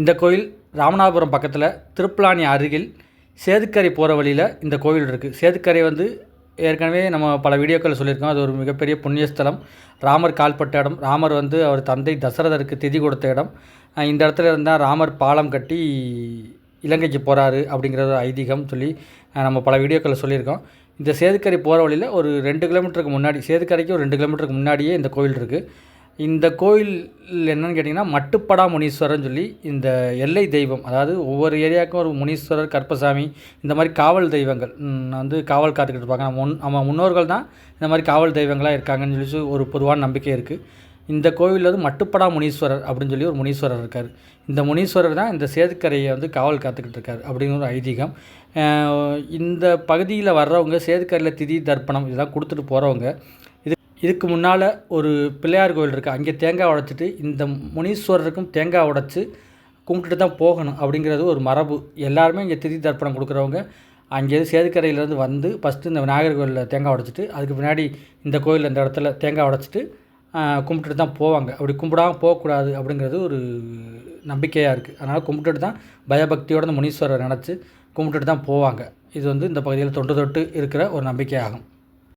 இந்த கோயில் ராமநாதபுரம் பக்கத்தில் திருப்பலாணி அருகில் சேதுக்கரை போகிற வழியில் இந்த கோயில் இருக்குது சேதுக்கரை வந்து ஏற்கனவே நம்ம பல வீடியோக்களில் சொல்லியிருக்கோம். அது ஒரு மிகப்பெரிய புண்ணியஸ்தலம். ராமர் கால்பட்ட இடம். ராமர் வந்து அவர் தந்தை தசரதருக்கு திதி கொடுத்த இடம். இந்த இடத்துல இருந்தால் ராமர் பாலம் கட்டி இலங்கைக்கு போகிறாரு அப்படிங்கிற ஒரு ஐதீகம் சொல்லி நம்ம பல வீடியோக்களில் சொல்லியிருக்கோம். இந்த சேதுக்கரை போகிற வழியில் ஒரு ரெண்டு கிலோமீட்டருக்கு முன்னாடி சேதுக்கரைக்கு ஒரு ரெண்டு கிலோமீட்டருக்கு முன்னாடியே இந்த கோயில் இருக்குது இந்த கோயில் என்னன்னு கேட்டிங்கன்னா மட்டுப்படா முனீஸ்வரர்னு சொல்லி இந்த எல்லை தெய்வம் அதாவது ஒவ்வொரு ஏரியாவுக்கும் ஒரு முனீஸ்வரர் கற்பசாமி இந்த மாதிரி காவல் தெய்வங்கள் வந்து காவல் காத்துக்கிட்டு இருப்பாங்க. நம்ம முன் நம்ம முன்னோர்கள் தான் இந்த மாதிரி காவல் தெய்வங்களாக இருக்காங்கன்னு சொல்லி ஒரு பொதுவான நம்பிக்கை இருக்குது இந்த கோவிலில் வந்து மட்டுப்படா முனீஸ்வரர் அப்படின்னு சொல்லி ஒரு முனீஸ்வரர் இருக்கார். இந்த முனீஸ்வரர் தான் இந்த சேதுக்கரையை வந்து காவல் காத்துக்கிட்டு இருக்கார் அப்படின்னு ஒரு ஐதீகம். இந்த பகுதியில் வர்றவங்க சேதுக்கரையில் திதி தர்ப்பணம் இதெல்லாம் கொடுத்துட்டு போகிறவங்க இதுக்கு முன்னால் ஒரு பிள்ளையார் கோவில் இருக்குது அங்கே தேங்காய் உடைச்சிட்டு இந்த முனீஸ்வரருக்கும் தேங்காய் உடைச்சி கும்பிட்டுட்டு தான் போகணும் அப்படிங்கிறது ஒரு மரபு. எல்லாருமே இங்கே திதி தர்ப்பணம் கொடுக்குறவங்க. அங்கேருந்து சேதுக்கரையிலேருந்து வந்து ஃபஸ்ட்டு இந்த விநாயகர் கோயிலில் தேங்காய் உடைச்சிட்டு அதுக்கு பின்னாடி இந்த கோயில் இந்த இடத்துல தேங்காய் உடைச்சிட்டு கும்பிட்டுட்டு தான் போவாங்க. அப்படி கும்பிடாமல் போகக்கூடாது அப்படிங்கிறது ஒரு நம்பிக்கையாக இருக்குது அதனால் கும்பிட்டுட்டு தான் பயபக்தியோட இந்த முனீஸ்வரரை நினச்சி கும்பிட்டுட்டு தான் போவாங்க. இது வந்து இந்த பகுதியில் தொன்று தொட்டு இருக்கிற ஒரு நம்பிக்கையாகும்.